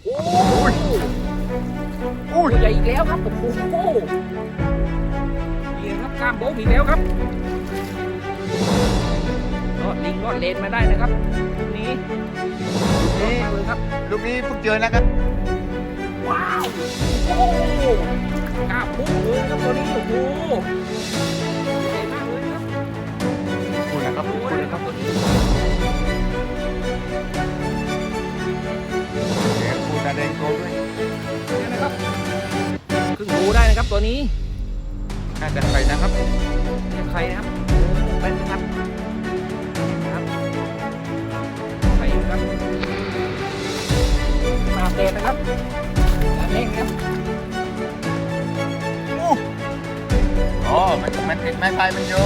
โอ้อุ้ยอุ้ยตัวใหญ่อีกแล้วครับโอ้โหนี่ครับกล้ามโบ๊ะอีกแล้วครับรอดลิงรอดเลนมาได้นะครับนี่นี่เลยครับ ลูกนี้เพิ่งเจอนะครับว้าวโอ้กล้ามพุ่งเลยครับตัวนี้โอ้โหใหญ่มากเลยครับคุณนะครับโอ้คุณยนะคครัรับบตัวนี้ แดงโกด้วยเนี่ยนะครับครึ่งรูได้นะครับตัวนี้น่าจะไปนะครับใครนะครับไปนะครับนะครับใครนะครับมาเตะนะครับมาเล่งครับอ๋อมันมันติดไม้พายมันอยู่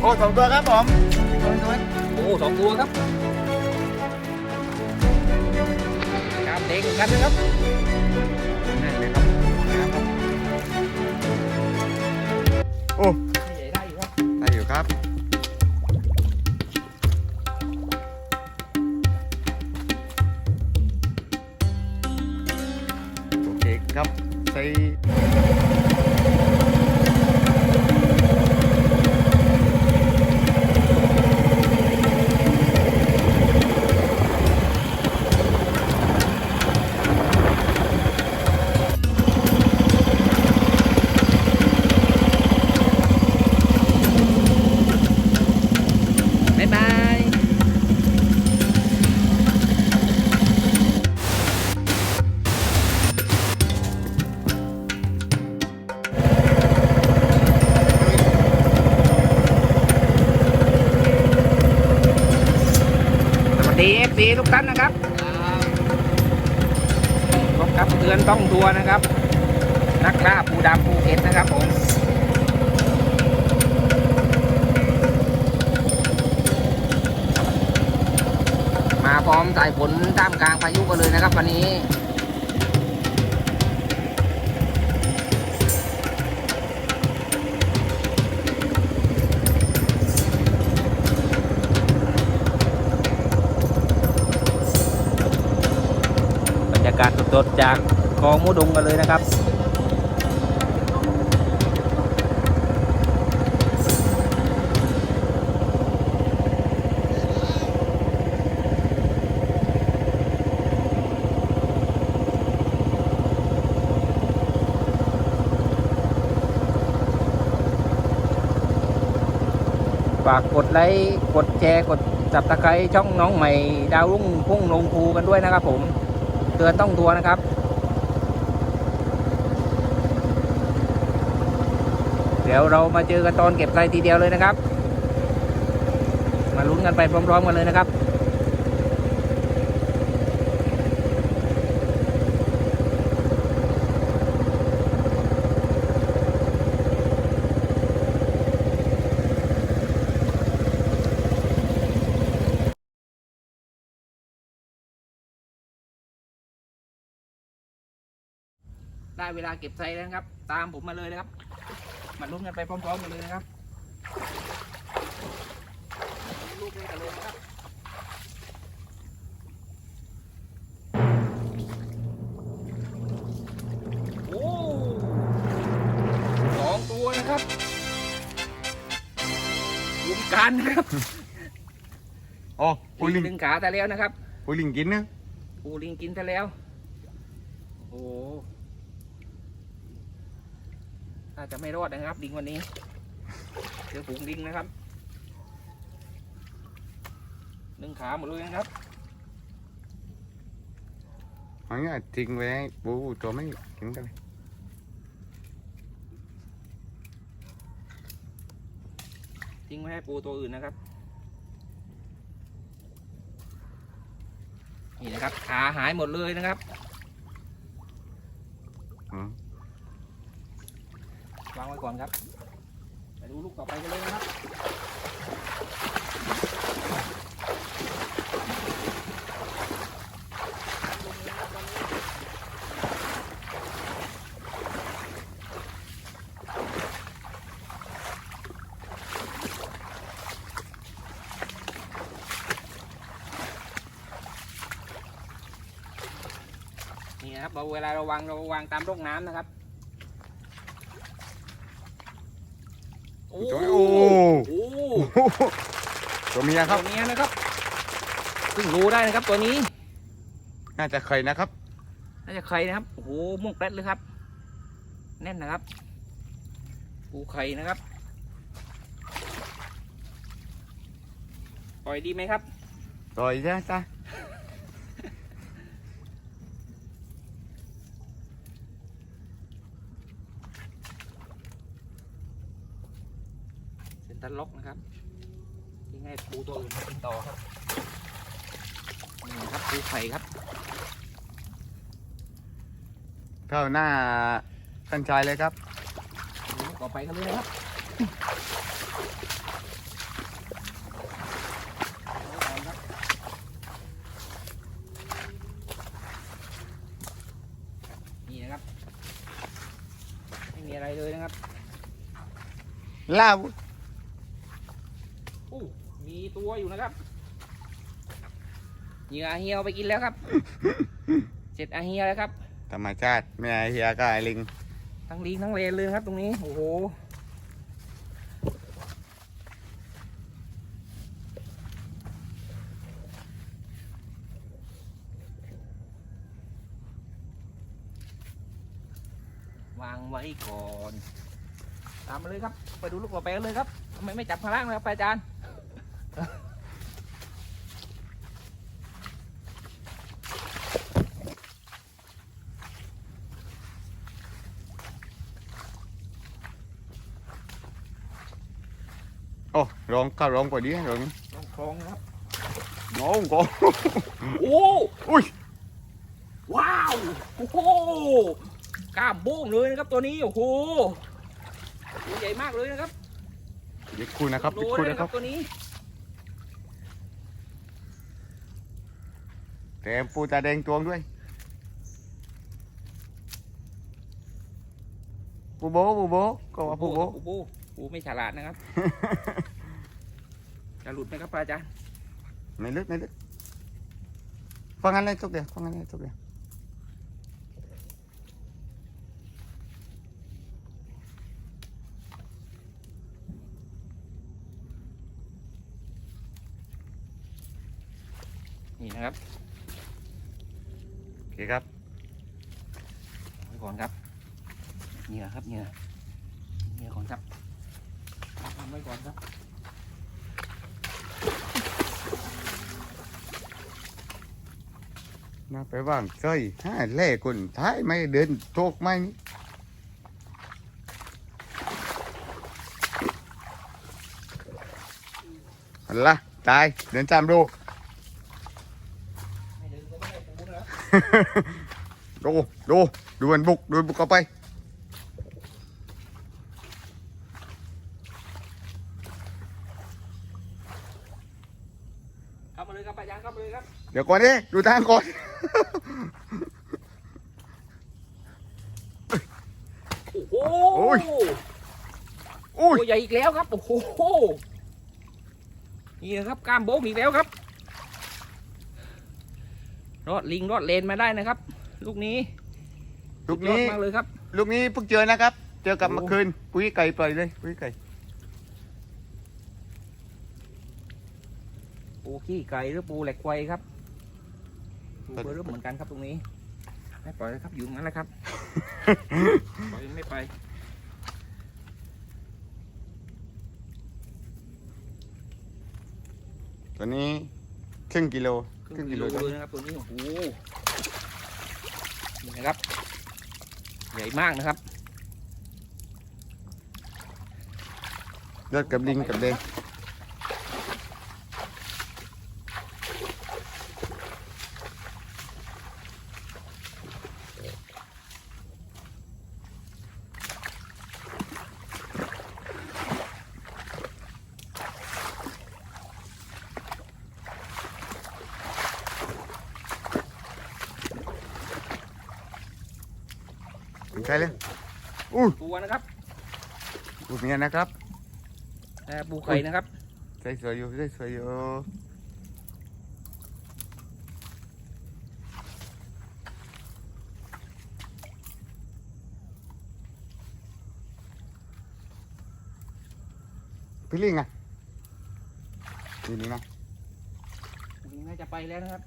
โอ้สองตัวครับผมอีกตัวหนึ่งตัวโอ้สองตัวครับ งกันนะครับนี่เลยครับนะครับ โอ้ นต้องตัวนะครับ นักล่าปูดำภูเก็ตนะครับผมมาพร้อมสายฝนท่ามกลางพายุกันเลยนะครับ วันนี้บรรยากาศสดๆจาก คลองมุดงกันเลยนะครับฝากกดไลค์ กดแชร์ กดจับตะไคร้ช่องน้องใหม่ ดาวรุ่งพุ่งลงภูกันด้วยนะครับผม เตือนต้องตัวนะครับ เดี๋ยวเรามาเจอกันตอนเก็บไกลทีเดียวเลยนะครับ มาลุ้นกันไปพร้อม ๆ กันเลยนะครับได้เวลาเก็บไซแล้วครับ ตามผมมาเลยนะครับ มาลุ้นกันไปพร้อมๆกันเลยนะครับลูกเล่นกันเลยนะครับโอ้สองตัวนะครับวงการนะครับอ๋อปุยลิงดึงขาแต่แล้วนะครับปุยลิงกินนะปูลิงกินซะแล้วโอ้โหน่า จะไม่รอดนะครับลิงวันนี้เจอฝูงลิงนะครับดึงขาหมดเลยนะครับเอันนี้ทิ้งไว้ให้ปูตัวไม่กินกันเลยทิ้งไว้ให้ปูตัวอื่นนะครับ นี่นะครับ ขาหายหมดเลยนะครับอืม วางไว้ก่อนครับไปดูลูกต่อไปกันเลยนะครับนี่นะครับเราเวลาเราวางเราวางตามร่องน้ำนะครับ ตัวโหโอ้โอ้โหตัวเมียครับตัวเนี้ยนะครับเพิ่งรู้ได้นะครับตัวนี้น่าจะเคยนะครับ น่าจะไข่นะครับโอ้โหม่วงแป๊ดเลยครับ แน่นนะครับปูไข่นะครับปล่อยดีไหมครับ ต่อยจ้ะจ้ะ เซนตันล็อกนะครับยังไงปูตัวอื่นมากินต่อครับนี่ครับปูไข่ครับเข้าหน้าท่านชายเลยครับต่อไปกันเลยนะครับนี่นะครับ ไม่มีอะไรเลยนะครับลาบ อู้มีตัวอยู่นะครับ เหยื่ออาเฮียเอาไปกินแล้วครับ เสร็จอาเฮียแล้วครับ ธรรมชาติไม่ไอเฮียก็ไอลิง ทั้งลิงทั้งเลนเลยครับตรงนี้ โอ้โห วางไว้ก่อน ตามมาเลยครับ ไปดูลูกต่อไปกันเลยครับทำไมไม่จับข้างล่างเลยครับไปอาจารย์ ร้องเข้าร้องกว่านี้ร้องต้องคลองนะครับน้องก็โอ้อุ้ยว้าวโอ้โหกล้ามโบ้งเลยนะครับตัวนี้โอ้โหตัวใหญ่มากเลยนะครับยึดคู่นะครับโลยึดคู่เลยนะนะคครัรับบตัวนี้แถมปูตาแดงตวงด้วยปูโบปูโบก็ว่าปูโบปูปูปูไม่ฉลาดนะครับ จะหลุดไหมครับอาจารย์ไม่ลึกไม่ลึกฟังอะไรทุกเดียวฟังอะไรทุกเดียวนี่นะครับโอเคครับไว้ก่อนครับเหงื่อครับเหงื่อเหงื่อก่อนครับทำไว้ก่อนครับ น่าไปว่างเคยห้าแล่คนท้ายไม่เดินโชกไม่นี่อันละตาย เดินตามดูไม่เดินก็ไม่ได้ปูนะครับดูดูดูมันบุกดูมันบุกเข้าไปเข้ามาเลยครับอาจารย์เข้ามาเลยครับ เดี๋ยวก่อนดิดูทางก่อน โอ้โห โอ้ย อุ้ย ตัว ใหญ่อีกแล้วครับ โอ้โห นี่นะครับกล้ามโบ๊กอีกแล้วครับ รอดลิงรอดเลนมาได้นะครับ ลูกนี้ลูกนี้สุดยอดมากเลยครับ ลูกนี้เพิ่งเจอนะครับ เจอกับโอ้เมื่อคืนปุ้ยไก่ปล่อยเลยปุ้ยไก่ปูขี้ไก่หรือปูแหลกไวครับปูเบอร์เริ่มเหมือนกันครับตรงนี้ ไม่ปล่อยเลยครับอยู่ตรงนั้นแหละครับ ปล่อยไม่ไป ตัวนี้ครึ่งกิโลครึ่งกิโลเลยนะครับตัวนี้โอ้โหนี่นะครับใหญ่มากนะครับยอดกับลิงกับเดง ใช่เลยอู้ปูนะครับปูเมียนะครับแต่ปูไข่นะครับใส่สวยอยู่ใส่สวยอยู่พี่ลิงอะนี่นี่นะลิงน่าจะไปแล้วนะครับ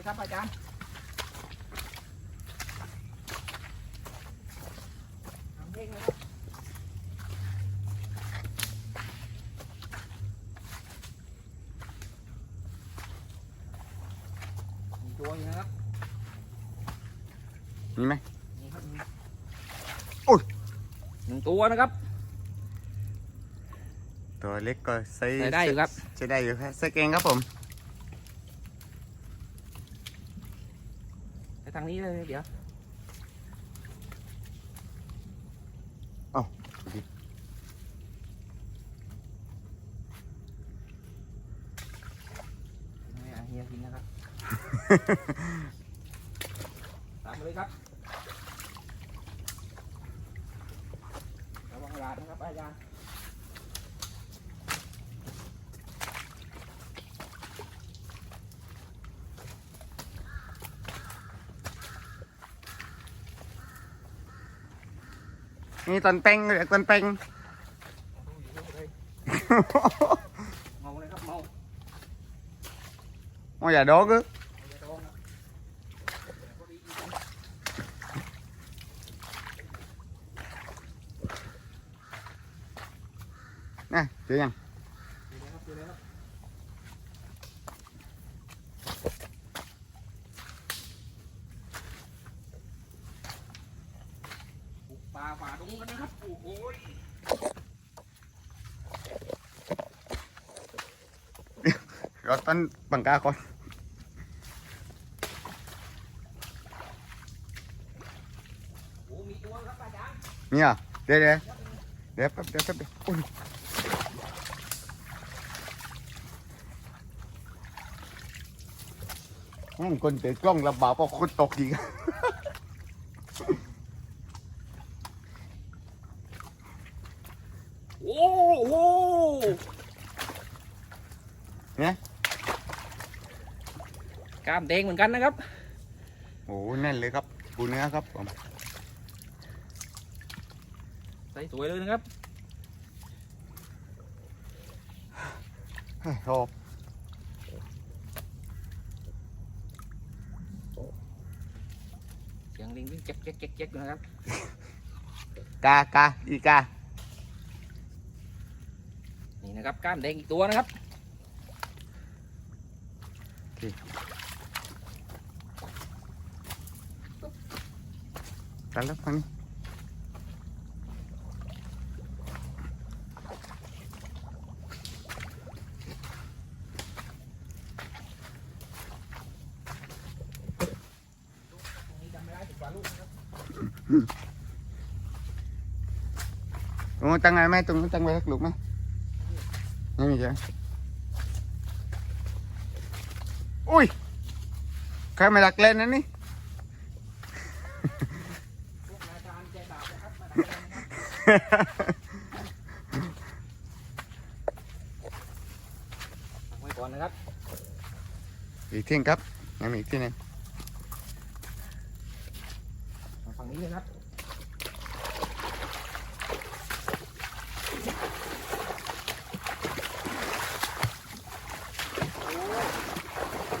เลยครับอาจารย์ทำเองนะครับมีตัวอยู่นะครับมีไหมนี่ครับมีโอ้ยหนึ่งตัวนะครับ ตัวเล็กก็ใส่ใส่ได้อยู่ครับ ใช้ได้อยู่ครับใส่เกงครับผม ไปทาง นี้เลยเดี๋ยวให้อาเฮียกินนะครับ ตามมาเลยครับระวังหลาดนะครับอาจารย์ นี่ตอนเป้งเรียกตอนเป้งเมาเลยครับเมาโอ้ยอย่าโดกึอย่าโดนนะพอดีอยู่กันนะเจอยัง ดูเลยครับดูเลยครับบุกป่าฝ่าดงกันนะครับโอ้โห รถ ต้นบังกาก่อนโอ้มีตัวครับอาจารย์เนี่ยเดี๋ยวเดี๋ยวเดี๋ยวแป๊บเดี๋ยวแป๊บเดี๋ยวอุ้ยแม่งคนเตะกล้องระบาดเพราะคนตกอีกโอ้โหเนี่ย กล้ามแดงเหมือนกันนะครับโอ้โหแน่นเลยครับปูเนื้อครับผมใส่สวยเลยนะครับเฮ้ยชอบเสียงลิงวิ่งเจ๊กเจ๊กเจ๊กเจ๊กอยู่นะครับ กากาอีกานี่นะครับกล้ามแดงอีกตัวนะครับ ตันแล้วฟังนี่ตรงนี้จำไม่ได้สิบก ไว้ก่อนนะครับอีกที่หนึ่งครับยังมีอีกที่หนึงมาฝั่งนี้เลยครับ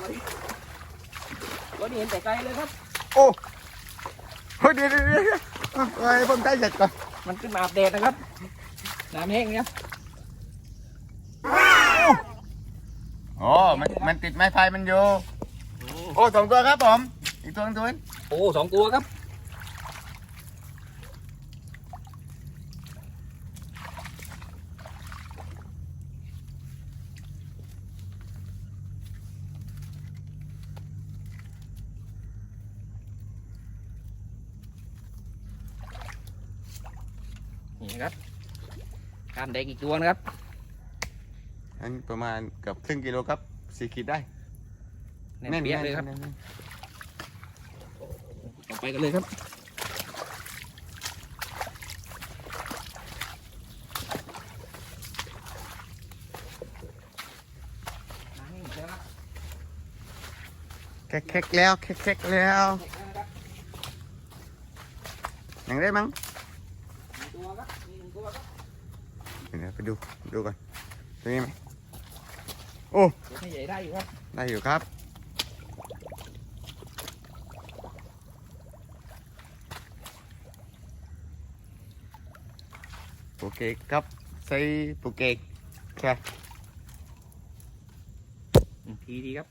โอ้ยตัวนี้เห็นแต่ไกลเลยครับ โอ้เฮ้ยเดี๋ยวเดี๋ยวเดี๋ยวเอาไอ้ผมได้จัดก่อน มันขึ้นมาอัปเดตนะครับน้ำแห้งนะครับโอ้มันมันติดไม้พายมันอยู่ โอ้สองตัวครับผม อีกตัวหนึงตัวนึงโอ้สองตัวครับ นี่นะครับกล้ามแดงอีกตัวนะครับอันประมาณเกือบครึ่งกิโลครับสี่ขีดได้แน่นเปี้ยเลยครับแน่นแน่นต่อไปกันเลยครับน้ำนี่เจอครับแคกแคกแล้วแคกแคกแล้วเด็กแล้วนะครับยังได้มั้ง มีตัวครับมีหนึ่งตัวครับ เดี๋ยวไปดูดูก่อนตรงนี้ไหมโอ้ตัวไม่ใหญ่ได้อยู่ครับ ได้อยู่ครับ โอเคครับใส่ปูเกกใช่หนึ่งทีดีครับ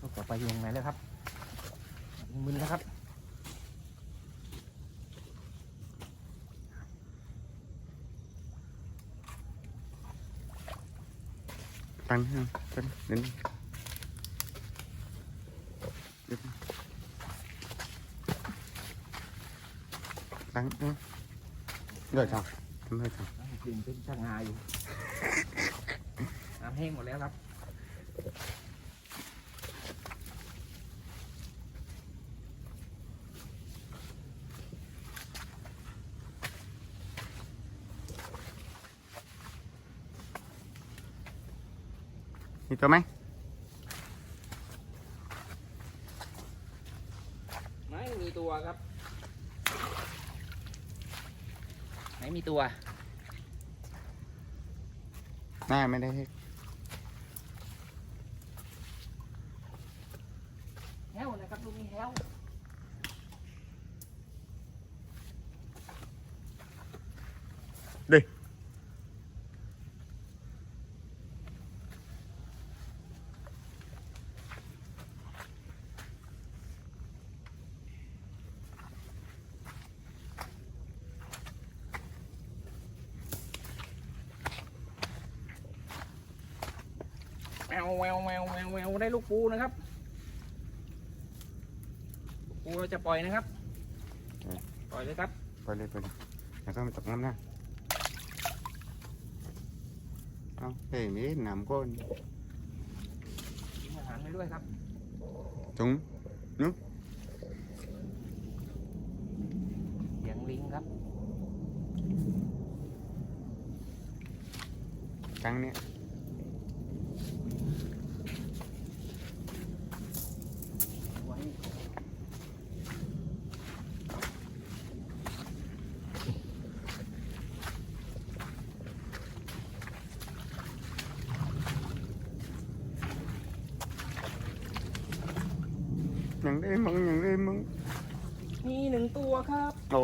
ลูกต่อไปอยู่ตรงไหนแล้วครับมึนแล้วครับ ตั้งตั้งตั้งนิดนึงตั้งตั้งเดี๋ยวทำทำไมทกลิ่นเป็นช่างงาอยู่ น้ำแห้งหมดแล้วครับำมีตัวไหมไม่มีตัวครับไหนมีตัว หน้าไม่ได้ให้ แห้วนะครับลูกนี้แห้ว แมวแมวแมวแมวแมวได้ลูก ปูนะครับลูกปูเราจะปล่อยนะครับ ปล่อยเลยครับ ไปเลยไปเลยแล้วก็มาตกน้ำหน้าเอาเฮ้ยนี่น้ำก้นกินอาหารไปด้วยครับจุงเสียงลิงครับครั้งเนี้ย ไว้ ยังได้มึงยังได้มึงมีหนึ่งตัวครับ โอ้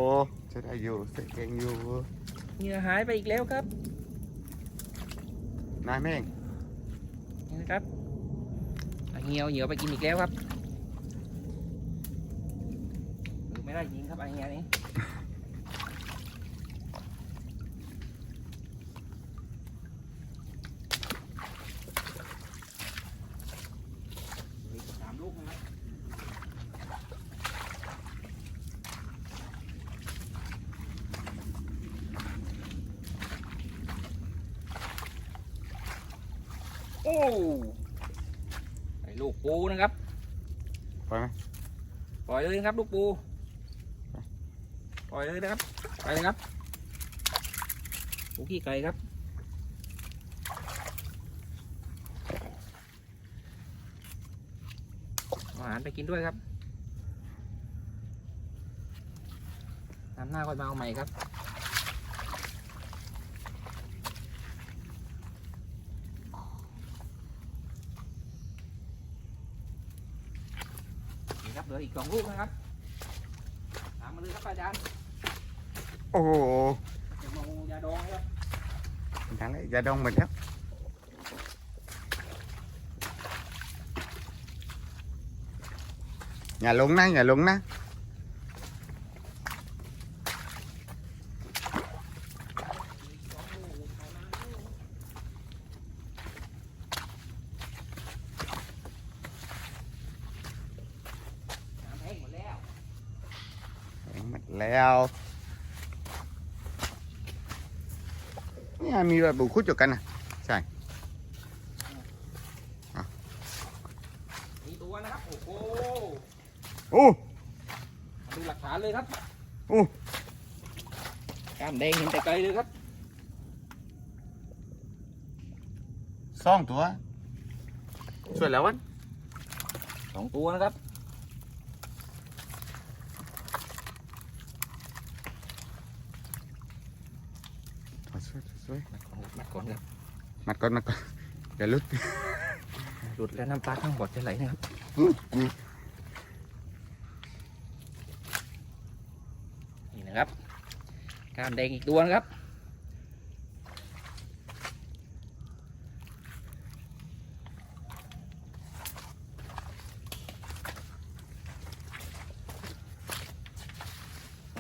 จะได้อยู่เสร็จเองอยู่เหงื่อหายไปอีกแล้วครับนายแม่งนี่นะครับเอาเหี่ยวเหนียวไปกินอีกแล้วครับดูไม่ได้จริงครับไอ้เหี่ยนี้เหลืออีกสามลูกนะครับ โอ้ไอ้ลูกปูนะครับไปไหมปล่อยเลยนะครับลูกปู ปล่อยเลยนะครับ ไปเลยครับปูขี้ไก่ครับเอาอาหารไปกินด้วยครับน้ำหน้าค่อยมาเอาใหม่ครับ นี่ครับเห ลืออีกสองลูกนะครับตามมาเลยครับอาจารย์โอ้โหจะมายาดองครับนั่นแหละอย่าดองหมดแล้วอย่าลงนะอย่าลงนะ น้ำแห้งหมดแล้ว แข็งหมดแล้ว เนี่ยมีรอยบุคุดอยู่กันนะมีตัวนะครับโอ้โหโอ้มาดูหลักฐานเลยครับโอ้กล้ามแดงเห็นแต่ไกลเลยครับสองตัวสวยแล้ววันสองตัวนะครับ สวยสวย มัดก่อนครับ มัดก่อนมัดก่อนมัดก่อย่าลุดหลุดแล้วน้ำตาข้างบอดจะไหลนะครับนี่นะครับกามแดงอีกตัวนะครับ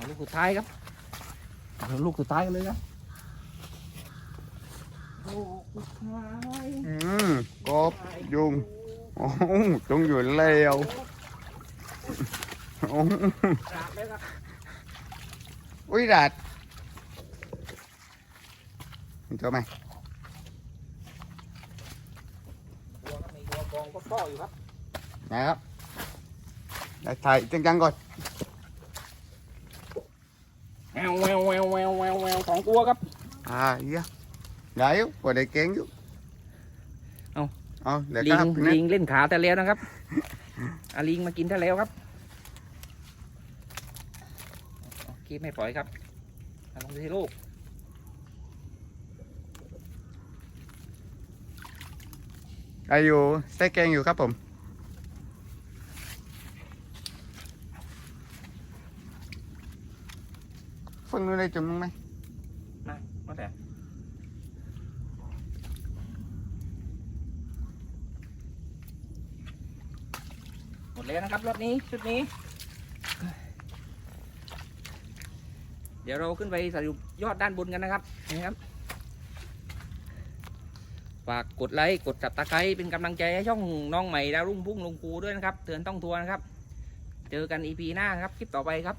ลูกสุดท้ายครับลูกสุดท้ายกันเลยครับ อืมกบยุงโอ้โหต้องอยู่แล้วโอ้โหกราบเลยครับอุ้ยดัดมีตัวไหมตัวก็มีตัวกองก็ป้ออยู่ครับนะครับได้ถ่ายจังๆก่อนแววแววแววแววแววแววสองตัวครับ อ่าเยี่ย ได้อยู่พอได้เก่งอยู่เอาเอาเดี๋ยวลิก็งครับนะลิงเล่นขาแต่แล้วนะครับอาลิงมากินแต่แล้วครับโอเคไม่ปล่อยครับเอาลงไปที่ลูกได้อยู่ใส่แกงอยู่ครับผมฟังดูได้จุ่มมั้งไหม นะมาแต่หมด แล้วนะครับรถนี้ชุดนี้ เดี๋ยวเราขึ้นไปสรุปยอดด้านบนกันนะครับนี่ครับฝากกดไลค์กดจับตะไคร้เป็นกำลังใจให้ช่องน้องใหม่ดาวรุ่งพุ่งลงกูด้วยนะครับเตือนต้องทัวร์นะครับ เจอกันอีพีหน้าครับคลิปต่อไปครับ